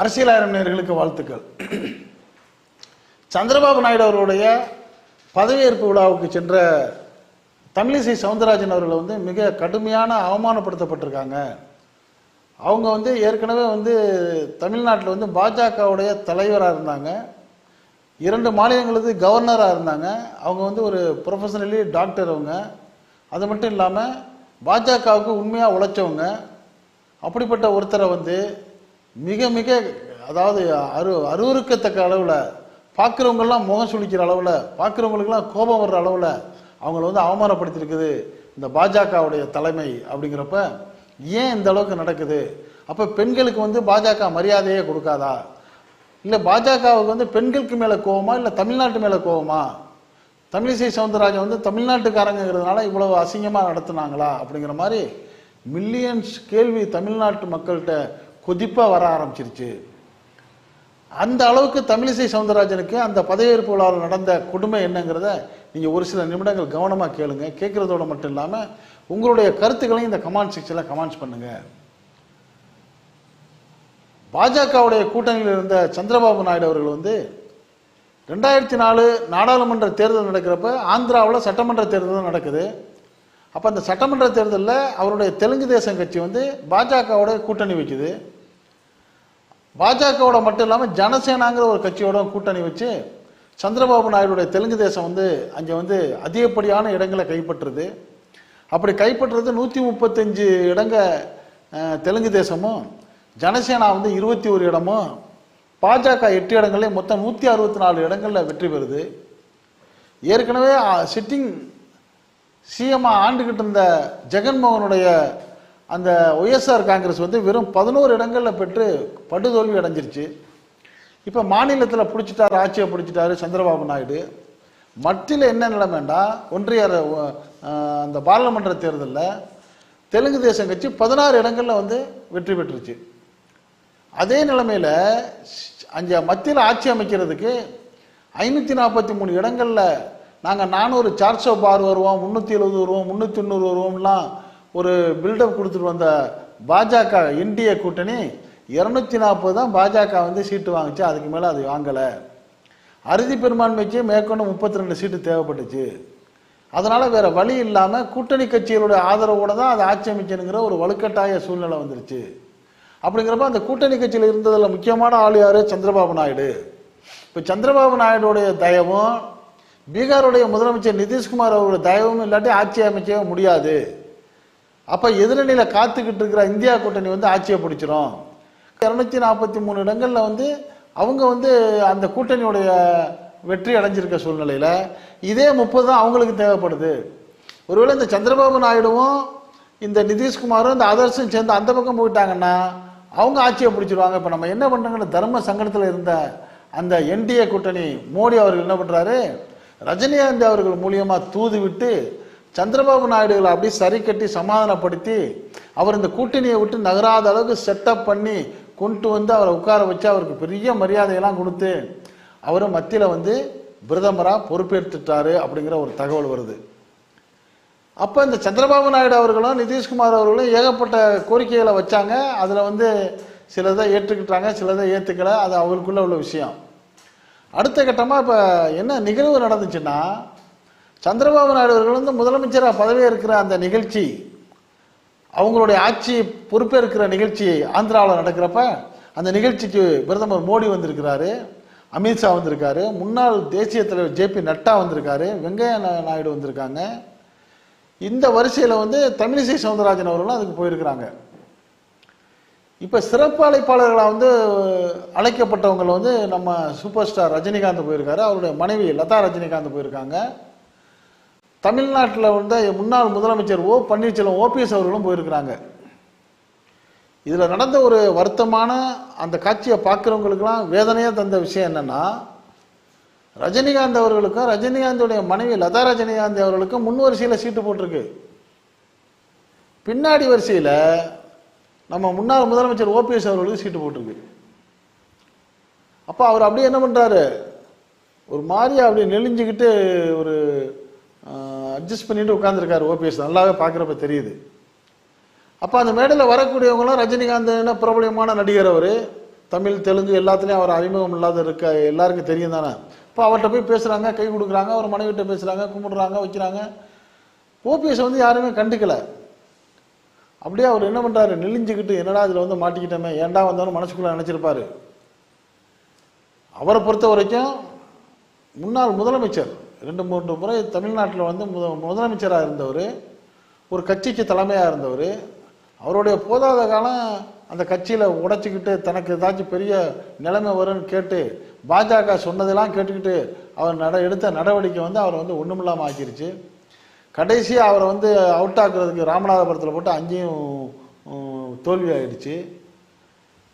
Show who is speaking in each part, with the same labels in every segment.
Speaker 1: அரசியலாயிரம் நேயர்களுக்கு வாழ்த்துக்கள். சந்திரபாபு நாயுடு அவர்களுடைய பதவியேற்பு விழாவுக்கு சென்ற தமிழிசை சவுந்தரராஜன் அவர்கள் வந்து மிக கடுமையான அவமானப்படுத்தப்பட்டிருக்காங்க. அவங்க வந்து ஏற்கனவே வந்து தமிழ்நாட்டில் வந்து பாஜகவுடைய தலைவராக இருந்தாங்க. இரண்டு மாநிலங்களுக்கு கவர்னராக இருந்தாங்க. அவங்க வந்து ஒரு ப்ரொஃபஷனலி டாக்டர் அவங்க. அது மட்டும் இல்லாமல் பாஜகவுக்கு உண்மையாக உழைச்சவங்க. அப்படிப்பட்ட ஒருத்தரை வந்து மிக மிக அதாவது அரு அருவருக்கத்தக்க அளவில் பார்க்குறவங்கெல்லாம் முகம் சுழிக்கிற அளவில் பார்க்குறவங்களுக்கெல்லாம் கோபம் வர்ற அளவில் அவங்கள வந்து அவமானப்படுத்தியிருக்குது இந்த பாஜகவுடைய தலைமை அப்படிங்கிறப்ப ஏன் இந்த அளவுக்கு நடக்குது? அப்போ பெண்களுக்கு வந்து பாஜக மரியாதையே கொடுக்காதா? இல்லை பாஜகவுக்கு வந்து பெண்களுக்கு மேலே கோவமா இல்லை தமிழ்நாட்டு மேலே கோவமா தமிழிசை சவுந்தரராஜன் வந்து தமிழ்நாட்டுக்காரங்கிறதுனால இவ்வளவு அசிங்கமாக நடத்துனாங்களா அப்படிங்கிற மாதிரி மில்லியன்ஸ் கேள்வி தமிழ்நாட்டு மக்கள்கிட்ட கொதிப்பாக வர ஆரம்பிச்சிருச்சு. அந்த அளவுக்கு தமிழிசை சவுந்தரராஜனுக்கு அந்த பதவியேற்பு விழாவில் நடந்த கொடுமை என்னங்கிறத நீங்கள் ஒரு சில நிமிடங்கள் கவனமாக கேளுங்க. கேட்குறதோட மட்டும் இல்லாமல் உங்களுடைய கருத்துக்களையும் இந்த கமெண்ட் செக்ஷனில் கமெண்ட்ஸ் பண்ணுங்க. பாஜகவுடைய கூட்டணியில் இருந்த சந்திரபாபு நாயுடு அவர்கள் வந்து ரெண்டாயிரத்தி நாலு நாடாளுமன்ற தேர்தல் நடக்கிறப்ப ஆந்திராவில் சட்டமன்ற தேர்தல் நடக்குது. அப்போ அந்த சட்டமன்ற தேர்தலில் அவருடைய தெலுங்கு தேசம் கட்சி வந்து பாஜகவுடைய கூட்டணி வைக்குது. பாஜகவோட மட்டும் இல்லாமல் ஜனசேனாங்கிற ஒரு கட்சியோட கூட்டணி வச்சு சந்திரபாபு நாயுடுடைய தெலுங்கு தேசம் வந்து அங்கே வந்து அதிகப்படியான இடங்களை கைப்பற்றுது. அப்படி கைப்பற்றுறது நூற்றி முப்பத்தஞ்சு இடங்க தெலுங்கு தேசமும் ஜனசேனா வந்து இருபத்தி ஒரு இடமும் பாஜக எட்டு இடங்களே மொத்தம் நூற்றி அறுபத்தி நாலு இடங்களில் வெற்றி பெறுது. ஏற்கனவே சிட்டிங் சிஎம் ஆண்டுகிட்டு இருந்த ஜெகன்மோகனுடைய அந்த ஒய்எஸ்ஆர் காங்கிரஸ் வந்து வெறும் பதினோரு இடங்களில் பெற்று படுதோல்வி அடைஞ்சிருச்சு. இப்போ மாநிலத்தில் பிடிச்சிட்டாரு ஆட்சியை பிடிச்சிட்டாரு சந்திரபாபு நாயுடு. மத்தியில் என்ன நிலைமைண்டா ஒன்றிய அந்த பாராளுமன்ற தேர்தலில் தெலுங்கு தேசம் கட்சி பதினாறு இடங்களில் வந்து வெற்றி பெற்றுச்சு. அதே நிலைமையில் அங்கே மத்தியில் ஆட்சி அமைக்கிறதுக்கு ஐநூற்றி நாற்பத்தி மூணு இடங்களில் நாங்கள் நானூறு சார்சோ பார் வருவோம் முந்நூற்றி எழுபது வருவோம் முந்நூற்றி தொண்ணூறு வருவோம்லாம் ஒரு பில்டப் கொடுத்துட்டு வந்த பாஜக என்டிஏ கூட்டணி இரநூத்தி நாற்பது தான் பாஜக வந்து சீட்டு வாங்குச்சு அதுக்கு மேலே அது வாங்கலை. அறுதி பெரும்பான்மைக்கு மேற்கொண்டு முப்பத்தி ரெண்டு சீட்டு தேவைப்பட்டுச்சு. அதனால் வேற வழி இல்லாமல் கூட்டணி கட்சிகளுடைய ஆதரவோட தான் அதை ஆட்சி அமைக்கணுங்கிற ஒரு வலுக்கட்டாய சூழ்நிலை வந்துருச்சு. அப்படிங்கிறப்ப அந்த கூட்டணி கட்சியில் இருந்ததில் முக்கியமான ஆள் யார்? சந்திரபாபு நாயுடு. இப்போ சந்திரபாபு நாயுடுடைய தயவும் பீகாருடைய முதலமைச்சர் நிதிஷ்குமார் அவருடைய தயவும் இல்லாட்டி ஆட்சி அமைக்கவே முடியாது. அப்போ எதிரணியில் காத்துக்கிட்டு இருக்கிற இந்தியா கூட்டணி வந்து ஆட்சியை பிடிச்சிரும். இரநூத்தி நாற்பத்தி மூணு இடங்களில் வந்து அவங்க வந்து அந்த கூட்டணியுடைய வெற்றி அடைஞ்சிருக்க சூழ்நிலையில் இதே முப்பது தான் அவங்களுக்கு தேவைப்படுது. ஒருவேளை இந்த சந்திரபாபு நாயுடுவும் இந்த நிதிஷ்குமாரும் இந்த அதர்ஸும் சேர்ந்து அந்த பக்கம் போயிட்டாங்கன்னா அவங்க ஆட்சியை பிடிச்சிருவாங்க. இப்போ நம்ம என்ன பண்ணுறோங்கன்னு தர்ம சங்கடத்தில் இருந்த அந்த என்டிஏ கூட்டணி மோடி அவர்கள் என்ன பண்ணுறாரு ரஜினிகாந்த் அவர்கள் மூலியமாக தூது விட்டு சந்திரபாபு நாயுடுகளை அப்படியே சரி கட்டி சமாதானப்படுத்தி அவர் இந்த கூட்டணியை விட்டு நகராத அளவுக்கு செட்டப் பண்ணி கொண்டு வந்து அவரை உட்கார வச்சு அவருக்கு பெரிய மரியாதையெல்லாம் கொடுத்து அவரும் மத்தியில் வந்து பிரதமராக பொறுப்பேற்றுட்டாரு அப்படிங்கிற ஒரு தகவல் வருது. அப்போ இந்த சந்திரபாபு நாயுடு அவர்களும் நிதிஷ்குமார் அவர்களும் ஏகப்பட்ட கோரிக்கைகளை வச்சாங்க. அதில் வந்து சிலதை ஏற்றுக்கிட்டாங்க சிலதை ஏற்றுக்கலை அது அவங்களுக்குள்ள உள்ள விஷயம். அடுத்த கட்டமாக இப்போ என்ன நிகழ்வு நடந்துச்சுன்னா சந்திரபாபு நாயுடு அவர்கள் வந்து முதலமைச்சராக பதவியேற்கிற அந்த நிகழ்ச்சி அவங்களுடைய ஆட்சி பொறுப்பேற்கிற நிகழ்ச்சி ஆந்திராவில் நடக்கிறப்ப அந்த நிகழ்ச்சிக்கு பிரதமர் மோடி வந்திருக்கிறாரு அமித்ஷா வந்திருக்காரு முன்னாள் தேசிய தலைவர் ஜேபி நட்டா வந்திருக்காரு வெங்கையா நாயுடு வந்திருக்காங்க. இந்த வரிசையில் வந்து தமிழிசை சவுந்தரராஜன் அவர்களும் அதுக்கு போயிருக்கிறாங்க. இப்போ சிறப்பு அழைப்பாளர்களாக வந்து அழைக்கப்பட்டவங்களை வந்து நம்ம சூப்பர் ஸ்டார் ரஜினிகாந்த் போயிருக்காரு அவருடைய மனைவி லதா ரஜினிகாந்த் போயிருக்காங்க. தமிழ்நாட்டில் வந்து முன்னாள் முதலமைச்சர் ஓ பன்னீர்செல்வம் ஓபிஎஸ் அவர்களும் போயிருக்கிறாங்க. இதில் நடந்த ஒரு வருத்தமான அந்த காட்சியை பார்க்குறவங்களுக்குலாம் வேதனையாக தந்த விஷயம் என்னென்னா ரஜினிகாந்த் அவர்களுக்கும் ரஜினிகாந்தோடைய மனைவி லதா ரஜினிகாந்த் அவர்களுக்கும் முன் வரிசையில் சீட்டு போட்டிருக்கு. பின்னாடி வரிசையில் நம்ம முன்னாள் முதலமைச்சர் ஓபிஎஸ் அவர்களுக்கு சீட்டு போட்டிருக்கு. அப்போ அவர் அப்படியே என்ன பண்ணுறாரு ஒரு மாதிரி அப்படியே நெளிஞ்சுக்கிட்டு ஒரு அட்ஜஸ்ட் பண்ணிட்டு உட்காந்துருக்காரு ஓபிஎஸ். நல்லாவே பார்க்குறப்ப தெரியுது. அப்போ அந்த மேடையில் வரக்கூடியவங்களும் ரஜினிகாந்த் என்ன பிரபலமான நடிகர் அவர்? தமிழ் தெலுங்கு எல்லாத்துலேயும் அவர் அறிமுகம் இல்லாத இருக்க எல்லாருக்கும் தெரியும் தானே? இப்போ அவர்கிட்ட போய் பேசுகிறாங்க கை கொடுக்குறாங்க அவர் மனைவிட்ட பேசுகிறாங்க கும்பிடுறாங்க வைக்கிறாங்க. ஓபிஎஸ் வந்து யாருமே கண்டுக்கல. அப்படியே அவர் என்ன பண்ணுறாரு நெளிஞ்சுக்கிட்டு என்னடா இதில் வந்து மாட்டிக்கிட்டோமே? ஏன்டா வந்தாலும் மனசுக்குள்ள நினச்சிருப்பார். அவரை பொறுத்த வரைக்கும் முன்னாள் முதலமைச்சர் ரெண்டு மூன்று முறை தமிழ்நாட்டில் வந்து முத முதலமைச்சராக இருந்தவர் ஒரு கட்சிக்கு தலைமையாக இருந்தவர். அவருடைய போதாத காலம் அந்த கட்சியில் உடைச்சிக்கிட்டு தனக்கு ஏதாச்சும் பெரிய நிலைமை வரும்னு கேட்டு பாஜக சொன்னதெல்லாம் கேட்டுக்கிட்டு அவர் நட எடுத்த நடவடிக்கை வந்து அவரை வந்து ஒன்றுமில்லாமல் ஆக்கிருச்சு. கடைசியாக அவரை வந்து அவுட் ஆக்குறதுக்கு ராமநாதபுரத்தில் போட்டு அங்கேயும் தோல்வி ஆகிடுச்சு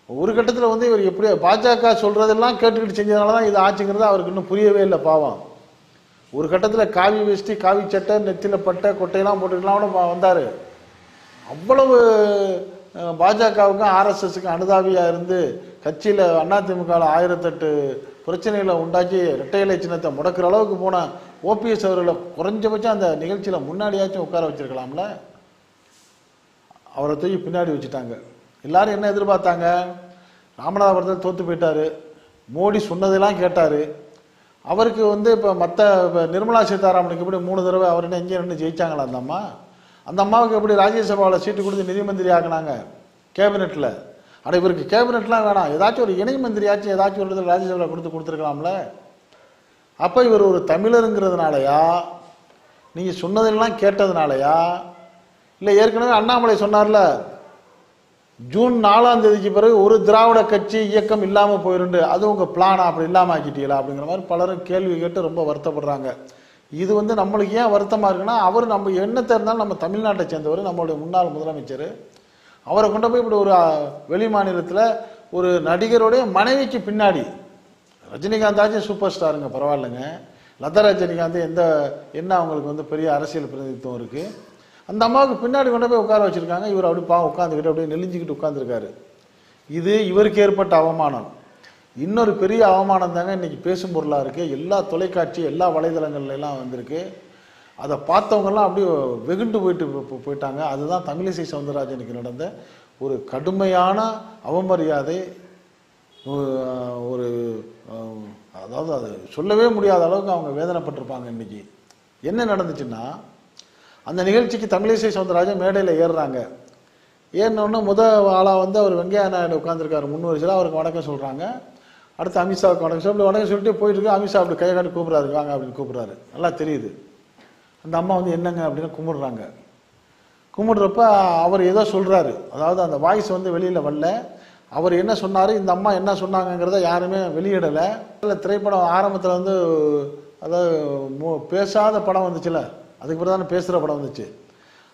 Speaker 1: ஒரு கட்டத்தில் வந்து இவர் எப்படியோ பாஜக சொல்கிறதெல்லாம் கேட்டுக்கிட்டு செஞ்சதுனால தான் இது ஆச்சுங்கிறது அவருக்கு இன்னும் புரியவே இல்லை பாவம். ஒரு கட்டத்தில் காவி வேஷ்டி காவி சட்டை நெத்தியில் பட்டை கொட்டையெல்லாம் போட்டுக்கலாம் கூட வந்தார். அவ்வளவு பாஜகவுக்கும் ஆர்எஸ்எஸ்க்கும் அனுதாபியாக இருந்து கட்சியில் அதிமுகவில் ஆயிரத்தெட்டு பிரச்சனைகளை உண்டாக்கி இரட்டையிலை சின்னத்தை முடக்கிற அளவுக்கு போன ஓபிஎஸ் அவர்களை குறைஞ்சபட்சம் அந்த நிகழ்ச்சியில் முன்னாடியாச்சும் உட்கார வச்சிருக்கலாம்ல? அவரை தூக்கி பின்னாடி வச்சுட்டாங்க. எல்லாரும் என்ன எதிர்பார்த்தாங்க? ராமநாதபுரத்தில் தோற்று போயிட்டார். மோடி சொன்னதெல்லாம் கேட்டார். அவருக்கு வந்து இப்போ மற்ற இப்போ நிர்மலா சீதாராமனுக்கு எப்படி மூணு தடவை அவர் என்ன எங்கே நின்று ஜெயித்தாங்களா அந்த அம்மா? அந்த அம்மாவுக்கு எப்படி ராஜ்யசபாவில் சீட்டு கொடுத்து நிதி மந்திரி ஆக்குனாங்க? கேபினெட்டில் அட இவருக்கு கேபினெட்லாம் வேணாம். ஏதாச்சும் ஒரு இணை மந்திரியாச்சும் ஏதாச்சும் ஒரு இடத்துல ராஜ்யசபாவில் கொடுத்து கொடுத்துருக்கலாம்ல? அப்போ இவர் ஒரு தமிழருங்கிறதுனாலயா? நீங்கள் சொன்னதெல்லாம் கேட்டதுனாலயா? இல்லை ஏற்கனவே அண்ணாமலை சொன்னார்ல ஜூன் நாலாம் தேதிக்கு பிறகு ஒரு திராவிட கட்சி இயக்கம் இல்லாமல் போயிருந்து அது உங்கள் பிளானா அப்படி இல்லாமல் ஆக்கிட்டீங்களா? அப்படிங்கிற மாதிரி பலரும் கேள்வி கேட்டு ரொம்ப வருத்தப்படுறாங்க. இது வந்து நம்மளுக்கு ஏன் வருத்தமாக இருக்குன்னா அவர் நம்ம என்னத்தை இருந்தாலும் நம்ம தமிழ்நாட்டை சேர்ந்தவர் நம்மளுடைய முன்னாள் முதலமைச்சர். அவரை கொண்டு போய் இப்படி ஒரு வெளி மாநிலத்தில் ஒரு நடிகருடைய மனைவிக்கு பின்னாடி ரஜினிகாந்த் ஆச்சும் சூப்பர் ஸ்டாருங்க பரவாயில்லைங்க. லதா ரஜினிகாந்த் எந்த என்ன அவங்களுக்கு வந்து பெரிய அரசியல் பிரதிநிதித்துவம் இருக்குது அந்த அம்மாவுக்கு பின்னாடி கொண்டு போய் உட்கார வச்சுருக்காங்க. இவர் அப்படி பா உட்காந்துக்கிட்டு அப்படியே நெளிஞ்சுக்கிட்டு உட்காந்துருக்காரு. இது இவருக்கு ஏற்பட்ட அவமானம். இன்னொரு பெரிய அவமானம் தாங்க இன்னைக்கு பேசும் பொருளாக இருக்குது எல்லா தொலைக்காட்சி எல்லா வலைதளங்கள்லாம் வந்திருக்கு. அதை பார்த்தவங்கெல்லாம் அப்படியே வெகுண்டு போயிட்டு போயிட்டாங்க. அதுதான் தமிழிசை சவுந்தரராஜனுக்கு நடந்த ஒரு கடுமையான அவமரியாதை. ஒரு- அதாவது அது சொல்லவே முடியாத அளவுக்கு அவங்க வேதனைப்பட்டிருப்பாங்க இன்னைக்கு. என்ன நடந்துச்சுன்னா அந்த நிகழ்ச்சிக்கு தமிழிசை சவுந்தரராஜன் மேடையில் ஏறுறாங்க. ஏறினோடனே முத ஆளாக வந்து அவர் வெங்கையா நாயுடு உட்காந்துருக்காரு முன்வரிசையில் அவருக்கு வணக்கம் சொல்கிறாங்க அடுத்து அமித்ஷாவுக்கு வணக்கம் சொல்லி வணக்கம் சொல்லிட்டு போயிட்டு இருக்கு. அமித்ஷா அப்படி கையை காட்டி கூப்பிட்றாரு. வாங்க அப்படின்னு கூப்பிட்றாரு. நல்லா தெரியுது. அந்த அம்மா வந்து என்னங்க? அப்படின்னு கும்பிடுறாங்க. கும்பிடுறப்ப அவர் ஏதோ சொல்கிறாரு அதாவது அந்த வாய்ஸ் வந்து வெளியில் வரல. அவர் என்ன சொன்னார்? இந்த அம்மா என்ன சொன்னாங்கங்கிறத யாருமே வெளியிடலை. இல்லை திரைப்படம் ஆரம்பத்தில் வந்து அதாவது பேசாத படம் வந்துச்சுல. அதுக்கு பிறகு தானே பேசுகிற படம் வந்துச்சு.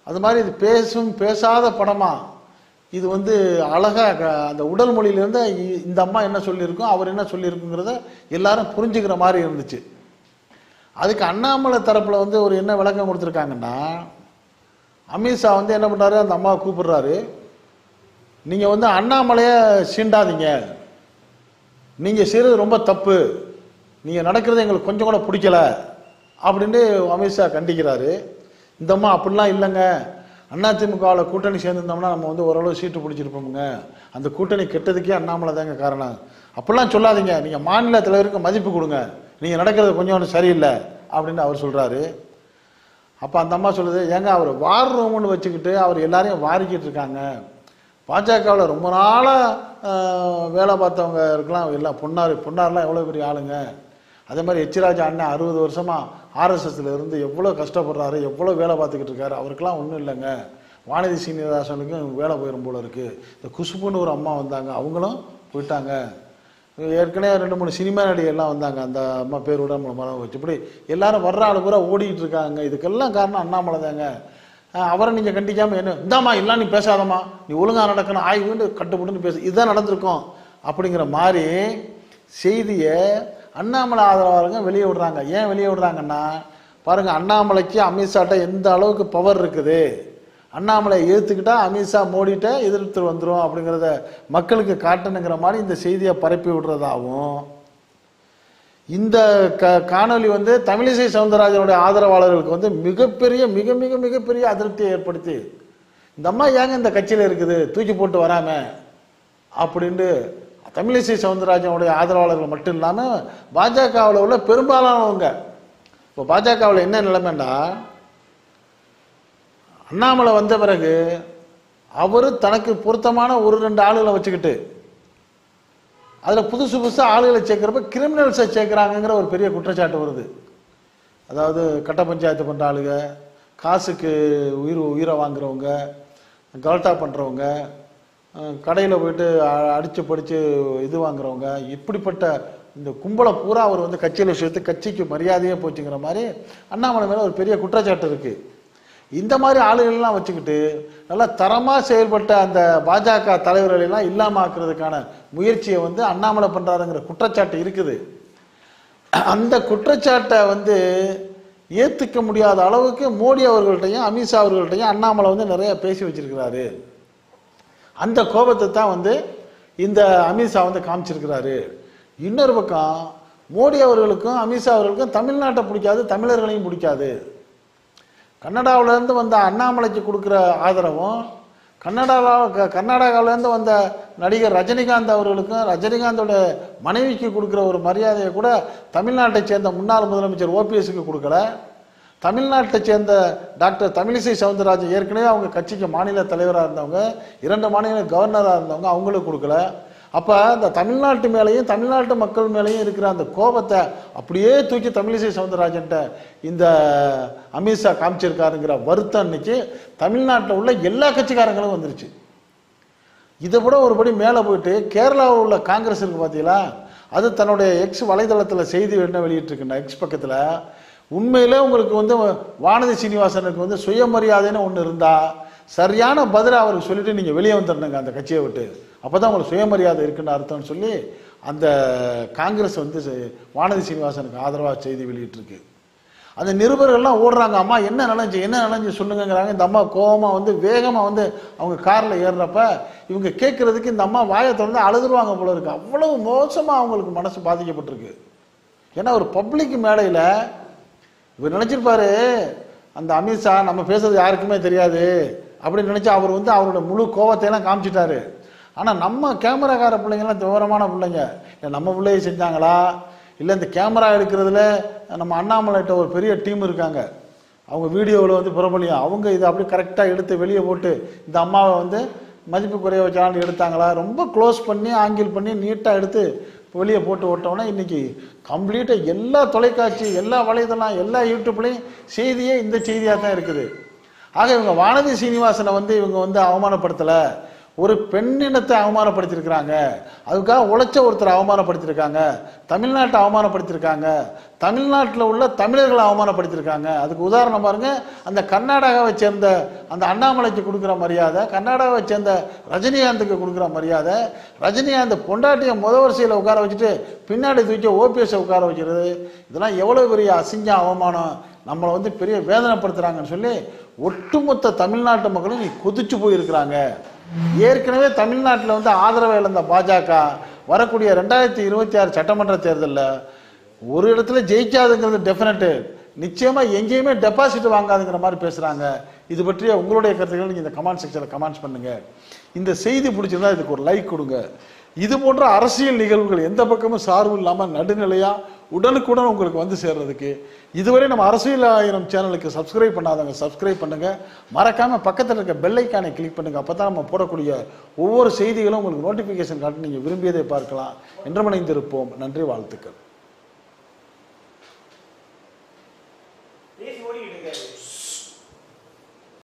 Speaker 1: அது மாதிரி இது பேசும் பேசாத படமா? இது வந்து அழகாக அந்த உடல் மொழியிலேருந்து இந்த அம்மா என்ன சொல்லியிருக்கோம் அவர் என்ன சொல்லியிருக்குங்கிறத எல்லாரும் புரிஞ்சுக்கிற மாதிரி இருந்துச்சு. அதுக்கு அண்ணாமலை தரப்பில் வந்து ஒரு என்ன விளக்கம் கொடுத்துருக்காங்கன்னா அமித்ஷா வந்து என்ன பண்ணாரு அந்த அம்மாவை கூப்பிடுறாரு. நீங்கள் வந்து அண்ணாமலையை சீண்டாதீங்க. நீங்கள் செய்கிறது ரொம்ப தப்பு. நீங்கள் நடக்கிறது எங்களுக்கு கொஞ்சம் கூட பிடிக்கல. அப்படின்ட்டு அமித்ஷா கண்டிக்கிறாரு. இந்தம்மா அப்படிலாம் இல்லைங்க. அதிமுகவில் கூட்டணி சேர்ந்துருந்தோம்னா நம்ம வந்து ஓரளவு சீட்டு பிடிச்சிருப்போமுங்க. அந்த கூட்டணி கெட்டதுக்கே அண்ணாமலை தாங்க காரணம். அப்படிலாம் சொல்லாதீங்க. நீங்கள் மாநில தலைவருக்கு மதிப்பு கொடுங்க. நீங்கள் நடக்கிறது கொஞ்சம் ஒன்றும் சரியில்லை அப்படின்னு அவர் சொல்கிறாரு அப்போ அந்த அம்மா சொல்லுது ஏங்க அவர் வார் ரூம்னு வச்சுக்கிட்டு அவர் எல்லாரையும் வாரிக்கிட்டு இருக்காங்க. பாஜகவில் ரொம்ப நாளாக வேலை பார்த்தவங்க இருக்கலாம். எல்லாம் பொன்னார் பொன்னார்லாம் எவ்வளோ பெரிய ஆளுங்க. அதே மாதிரி எச்சிராஜா அண்ணன் அறுபது வருஷமா ஆர்எஸ்எஸ்ல இருந்து எவ்வளோ கஷ்டப்படுறாரு எவ்வளோ வேலை பார்த்துக்கிட்டு இருக்காரு அவருக்கெல்லாம் ஒன்றும் இல்லைங்க. வானதி சீனிவாசனுக்கும் வேலை போயிடும் போல இருக்கு. இந்த குசுப்புன்னு ஒரு அம்மா வந்தாங்க அவங்களும் போயிட்டாங்க. ஏற்கனவே ரெண்டு மூணு சினிமா நடிகர்லாம் வந்தாங்க அந்த அம்மா பேர் விட மரம் வச்சு இப்படி எல்லாரும் வர்ற ஆள் பூரா ஓடிக்கிட்டு இருக்காங்க. இதுக்கெல்லாம் காரணம் அண்ணாமலை தாங்க. அவரை நீங்கள் கண்டிக்காம என்ன இந்தாம்மா இல்லை நீ பேசாதம்மா நீ ஒழுங்காக நடக்கணும் ஆய்வுன்னு கட்டுப்பட்டுன்னு பேச இதுதான் நடந்திருக்கும். அப்படிங்கிற மாதிரி செய்தியை அண்ணாமலை ஆதரவாளருங்க வெளியே விடுறாங்க. ஏன் வெளியே விடுறாங்கன்னா பாருங்க அண்ணாமலைக்கு அமித்ஷாட்ட எந்த அளவுக்கு பவர் இருக்குது? அண்ணாமலை ஏற்றுக்கிட்டால் அமித்ஷா மோடிட்ட எதிர்த்து வந்துடும் அப்படிங்கிறத மக்களுக்கு காட்டணுங்கிற மாதிரி இந்த செய்தியை பரப்பி விடுறதாகவும் இந்த க காணொளி வந்து தமிழிசை சவுந்தரராஜனுடைய ஆதரவாளர்களுக்கு வந்து மிகப்பெரிய மிக மிக மிகப்பெரிய அதிருப்தியை ஏற்படுத்தி இந்த அம்மா ஏங்க இந்த கட்சியில் இருக்குது? தூக்கி போட்டு வராம அப்படின்ட்டு தமிழிசை சவுந்தரராஜனுடைய ஆதரவாளர்கள் மட்டும் இல்லாமல் பாஜகவில் உள்ள பெரும்பாலானவங்க. இப்போ பாஜகவில் என்ன நிலைமைண்டா அண்ணாமலை வந்த பிறகு அவர் தனக்கு பொருத்தமான ஒரு ரெண்டு ஆளுகளை வச்சுக்கிட்டு அதில் புதுசு புதுசாக ஆளுகளை சேர்க்குறப்ப கிரிமினல்ஸை சேர்க்குறாங்கங்கிற ஒரு பெரிய குற்றச்சாட்டு வருது. அதாவது கட்ட பஞ்சாயத்து பண்ணுற ஆளுங்க காசுக்கு உயிர் உயிரை வாங்குறவங்க கலட்டா பண்ணுறவங்க கடையில் போயிட்டு அடித்து படித்து இது வாங்குறவங்க இப்படிப்பட்ட இந்த கும்பலை பூரா அவர் வந்து கட்சியில் சேர்த்து கட்சிக்கு மரியாதையே போச்சுங்கிற மாதிரி அண்ணாமலை மேலே ஒரு பெரிய குற்றச்சாட்டு இருக்குது இந்த மாதிரி ஆளுகளெல்லாம் வச்சுக்கிட்டு நல்லா தரமாக செயல்பட்ட அந்த பாஜக தலைவர்களெல்லாம் இல்லாமல் ஆக்குறதுக்கான முயற்சியை வந்து அண்ணாமலை பண்ணுறாருங்கிற குற்றச்சாட்டு இருக்குது. அந்த குற்றச்சாட்டை வந்து ஏற்றுக்க முடியாத அளவுக்கு மோடி அவர்கள்ட்டையும் அமித்ஷா அவர்கள்ட்டையும் அண்ணாமலை வந்து நிறைய பேசி வச்சிருக்கிறாரு. அந்த கோபத்தை தான் வந்து இந்த அமித்ஷா வந்து காமிச்சிருக்கிறாரு. இன்னொரு பக்கம் மோடி அவர்களுக்கும் அமித்ஷா அவர்களுக்கும் தமிழ்நாட்டை பிடிக்காது தமிழர்களையும் பிடிக்காது. கன்னடாவிலேருந்து வந்த அண்ணாமலைக்கு கொடுக்குற ஆதரவும் கன்னடாவில் கர்நாடகாவிலேருந்து வந்த நடிகர் ரஜினிகாந்த் அவர்களுக்கும் ரஜினிகாந்தோட மனைவிக்கு கொடுக்குற ஒரு மரியாதையை கூட தமிழ்நாட்டை சேர்ந்த முன்னாள் முதலமைச்சர் ஓபிஎஸ்க்கு கொடுக்கல. தமிழ்நாட்டை சேர்ந்த டாக்டர் தமிழிசை சவுந்தரராஜன் ஏற்கனவே அவங்க கட்சிக்கு மாநில தலைவராக இருந்தவங்க இரண்டு மாநில கவர்னராக இருந்தவங்க அவங்களுக்கு கொடுக்கல. அப்போ இந்த தமிழ்நாட்டு மேலேயும் தமிழ்நாட்டு மக்கள் மேலேயும் இருக்கிற அந்த கோபத்தை அப்படியே தூக்கி தமிழிசை சவுந்தரராஜன்ட்ட இந்த அமித்ஷா காமிச்சிருக்காருங்கிற வருத்தம் இன்னைக்கு தமிழ்நாட்டில் உள்ள எல்லா கட்சிக்காரங்களும் வந்துருச்சு. இதை விட ஒருபடி மேலே போயிட்டு கேரளாவில் உள்ள காங்கிரஸ் இருக்கு பார்த்தீங்களா? அது தன்னுடைய எக்ஸ் வலைதளத்தில் செய்தி என்ன வெளியிட்டிருக்குன்னா எக்ஸ் பக்கத்தில் உண்மையிலே உங்களுக்கு வந்து வானதி சீனிவாசனுக்கு வந்து சுயமரியாதைன்னு ஒன்று இருந்தால் சரியான பதிலை அவருக்கு சொல்லிவிட்டு நீங்கள் வெளியே வந்துடணுங்க அந்த கட்சியை விட்டு. அப்போ தான் உங்களுக்கு சுயமரியாதை இருக்குன்னு அர்த்தம்னு சொல்லி அந்த காங்கிரஸ் வந்து வானதி சீனிவாசனுக்கு ஆதரவாக செய்தி வெளியிட்டிருக்கு. அந்த நிருபர்கள்லாம் ஓடுறாங்க அம்மா என்ன நினைஞ்சு என்ன நினைஞ்சு சொல்லுங்கங்கிறாங்க. இந்த அம்மா கோபமாக வந்து வேகமாக வந்து அவங்க காரில் ஏறுறப்ப இவங்க கேட்குறதுக்கு இந்த அம்மா வாயை திறந்து அழுதுருவாங்க போல இருக்கு. அவ்வளவு மோசமாக அவங்களுக்கு மனசு பாதிக்கப்பட்டிருக்கு. ஏன்னா ஒரு பப்ளிக் மேடையில் இவர் நினச்சிருப்பாரு அந்த அமித்ஷா நம்ம பேசுறது யாருக்குமே தெரியாது அப்படின்னு நினச்சி அவர் வந்து அவரோட முழு கோவத்தையெல்லாம் காமிச்சிட்டாரு. ஆனால் நம்ம கேமராக்கார பிள்ளைங்கலாம் விவரமான பிள்ளைங்க. இல்லை நம்ம பிள்ளைய செஞ்சாங்களா? இல்லை இந்த கேமரா எடுக்கிறதுல நம்ம அண்ணாமலைகிட்ட ஒரு பெரிய டீம் இருக்காங்க. அவங்க வீடியோவில் வந்து பிரபலியம். அவங்க இதை அப்படியே கரெக்டாக எடுத்து வெளியே போட்டு இந்த அம்மாவை வந்து மதிப்பு குறைய வச்சாலும் எடுத்தாங்களா? ரொம்ப க்ளோஸ் பண்ணி ஆங்கிள் பண்ணி நீட்டாக எடுத்து வெளியே போட்டு விட்டோம்னா இன்னைக்கு கம்ப்ளீட்டாக எல்லா தொலைக்காட்சி எல்லா வலைதளம் எல்லா யூடியூப்லேயும் செய்தியே இந்த செய்தியாக தான் இருக்குது. ஆக இவங்க வானதி சீனிவாசனை வந்து இவங்க வந்து அவமானப்படுத்தலை. ஒரு பெண்ணினத்தை அவமானப்படுத்தியிருக்கிறாங்க. அதுக்காக உழைச்ச ஒருத்தரை அவமானப்படுத்தியிருக்காங்க. தமிழ்நாட்டை அவமானப்படுத்தியிருக்காங்க. தமிழ்நாட்டில் உள்ள தமிழர்களை அவமானப்படுத்தியிருக்காங்க. அதுக்கு உதாரணம் பாருங்க. அந்த கர்நாடகாவை சேர்ந்த அந்த அண்ணாமலைக்கு கொடுக்குற மரியாதை கர்நாடகாவை சேர்ந்த ரஜினிகாந்துக்கு கொடுக்குற மரியாதை ரஜினிகாந்த் பொண்டாட்டியை முத வரிசையில் உட்கார வச்சுட்டு பின்னாடி தூக்கி ஓபிஎஸ்ஸை உட்கார வைக்கிறது. இதெல்லாம் எவ்வளோ பெரிய அசிங்கம் அவமானம். நம்மளை வந்து பெரிய வேதனைப்படுத்துகிறாங்கன்னு சொல்லி ஒட்டுமொத்த தமிழ்நாட்டு மக்களும் நீ கொதிச்சு போயிருக்கிறாங்க. ஏற்கனவே தமிழ்நாட்டில் வந்து ஆதரவை இழந்த பாஜக வரக்கூடிய ரெண்டாயிரத்தி இருபத்தி ஆறு சட்டமன்ற தேர்தலில் ஒரு இடத்துல ஜெயிக்காதுங்கிறது டெஃபினட்டு நிச்சயமாக எங்கேயுமே டெபாசிட் வாங்காதுங்கிற மாதிரி பேசுகிறாங்க இது பற்றிய உங்களுடைய கருத்துக்களை நீங்கள் இந்த கமெண்ட் செக்ஷனில் கமெண்ட்ஸ் பண்ணுங்கள் இந்த செய்தி பிடிச்சிருந்தா இதுக்கு ஒரு லைக் கொடுங்க. இது போன்ற அரசியல் நிகழ்வுகள் எந்த பக்கமும் சார்பு இல்லாமல் நடுநிலையாக உடனுக்குடன் உங்களுக்கு வந்து சேர்றதுக்கு இதுவரை நம்ம அரசியல் ஆயிரம் சேனலுக்கு சப்ஸ்கிரைப் பண்ணாதவங்க சப்ஸ்கிரைப் பண்ணுங்க. மறக்காமல் பக்கத்தில் இருக்க பெல்லைக்கானை கிளிக் பண்ணுங்க. அப்பதான் நம்ம போடக்கூடிய ஒவ்வொரு செய்திகளும் உங்களுக்கு நோட்டிஃபிகேஷன் காட்டி நீங்கள் விரும்பியதை பார்க்கலாம். என்றமடைந்திருப்போம் நன்றி வாழ்த்துக்கள்.